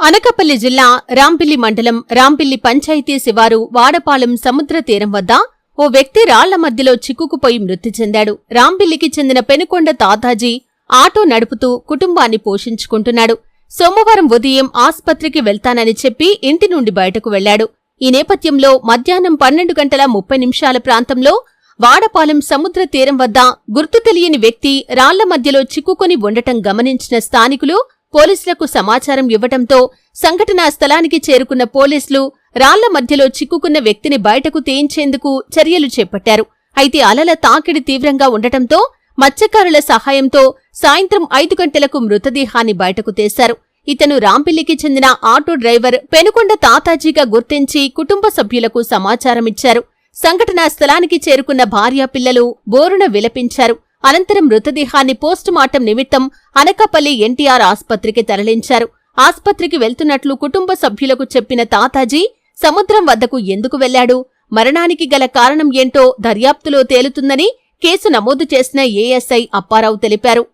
అనకపల్లి జిల్లా రాంపిల్లి మండలం రాంపిల్లి పంచాయతీ శివారు వాడపాలెం సముద్ర తీరం వద్ద ఓ వ్యక్తి రాళ్ళ మధ్యలో చిక్కుకుపోయి మృతి చెందాడు. రాంపిల్లికి చెందిన పెనుకొండ తాతాజీ ఆటో నడుపుతూ కుటుంబాన్ని పోషించుకుంటున్నాడు. సోమవారం ఉదయం ఆస్పత్రికి వెళ్తానని చెప్పి ఇంటి నుండి బయటకు వెళ్ళాడు ఈ నేపథ్యంలో మధ్యాహ్నం పన్నెండు గంటల ముప్పై నిమిషాల ప్రాంతంలో వాడపాలెం సముద్ర తీరం వద్ద గుర్తు తెలియని వ్యక్తి రాళ్ళ మధ్యలో చిక్కుకొని ఉండటం గమనించిన స్థానికులు పోలీసులకు సమాచారం ఇవ్వటంతో సంఘటనా స్థలానికి చేరుకున్న పోలీసులు రాళ్ళ మధ్యలో చిక్కుకున్న వ్యక్తిని బయటకు తీయించేందుకు చర్యలు చేపట్టారు. అయితే అలల తాకిడి తీవ్రంగా ఉండటంతో మత్స్యకారుల సహాయంతో సాయంత్రం ఐదు గంటలకు మృతదేహాన్ని బయటకు తీశారు. ఇతను రాంపిల్లికి చెందిన ఆటో డ్రైవర్ పెనుకొండ తాతాజీగా గుర్తించి కుటుంబ సభ్యులకు సమాచారమిచ్చారు. సంఘటనా స్థలానికి చేరుకున్న భార్యా పిల్లలు బోరున విలపించారు. అనంతరం మృతదేహాన్ని పోస్టుమార్టం నిమిత్తం అనకాపల్లి ఎన్టీఆర్ ఆస్పత్రికి తరలించారు. ఆస్పత్రికి వెళ్తున్నట్లు కుటుంబ సభ్యులకు చెప్పిన తాతాజీ సముద్రం వద్దకు ఎందుకు వెళ్ళాడు మరణానికి గల కారణం ఏంటో దర్యాప్తులో తేలుతుందని కేసు నమోదు చేసిన ఏఎస్ఐ అప్పారావు తెలిపారు.